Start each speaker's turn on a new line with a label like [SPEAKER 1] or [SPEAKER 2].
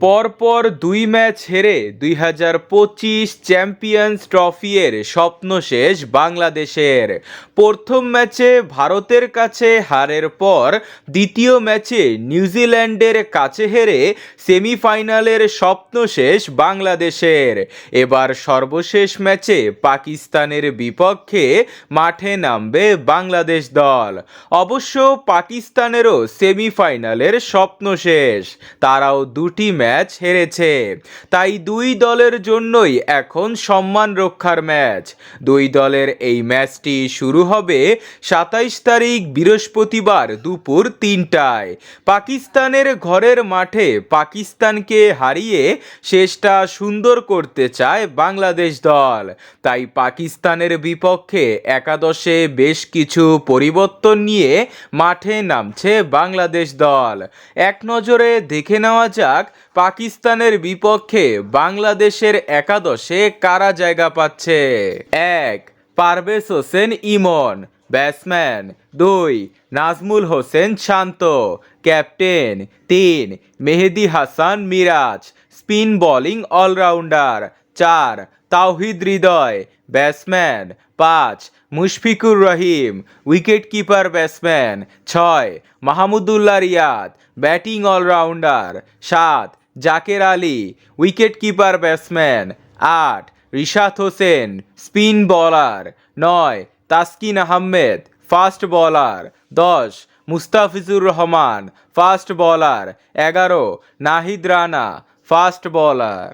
[SPEAKER 1] পরপর দুই ম্যাচ হেরে দুই হাজার পঁচিশ চ্যাম্পিয়ন্স ট্রফির স্বপ্ন শেষ বাংলাদেশের। প্রথম ম্যাচে ভারতের কাছে হারের পর দ্বিতীয় ম্যাচে নিউজিল্যান্ডের কাছে হেরে সেমিফাইনালের স্বপ্ন শেষ বাংলাদেশের। এবার সর্বশেষ ম্যাচে পাকিস্তানের বিপক্ষে মাঠে নামবে বাংলাদেশ দল। অবশ্য পাকিস্তানেরও সেমিফাইনালের স্বপ্ন শেষ, তারাও দুটি ম্যাচ হেরেছে। তাই দুই দলের জন্যই এখন সম্মান রক্ষার ম্যাচ। দুই দলের এই ম্যাচটি শুরু হবে সাতাইশ তারিখ বৃহস্পতিবার দুপুর তিনটায়। পাকিস্তানের ঘরের মাঠে পাকিস্তানকে হারিয়ে শেষটা সুন্দর করতে চায় বাংলাদেশ দল। তাই পাকিস্তানের বিপক্ষে একাদশে বেশ কিছু পরিবর্তন নিয়ে মাঠে নামছে বাংলাদেশ দল। এক নজরে দেখে নেওয়া যাক পাকিস্তানের বিপক্ষে বাংলাদেশের একাদশে কারা জায়গা পাচ্ছে? এক, পারভেজ হোসেন ইমন। ব্যাটসম্যান। দুই, নাজমুল হোসেন শান্ত। ক্যাপ্টেন। তিন, Mehedi Hasan Miraz. Spin bowling allrounder. চার, তাওহিদ হৃদয়। ব্যাটসম্যান। পাঁচ, Mushfiqur Rahim. Wicket keeper batsman. ছয়, মাহমুদুল্লাহ রিয়াদ। Batting allrounder. সাত Jaker Ali wicket keeper batsman আট, রিশাদ হোসেন স্পিন বলার নয়, তাসকিন আহমেদ ফাস্ট বলার দশ, মুস্তাফিজুর রহমান ফাস্ট বলার এগারো, নাহিদ রানা ফাস্ট বোলার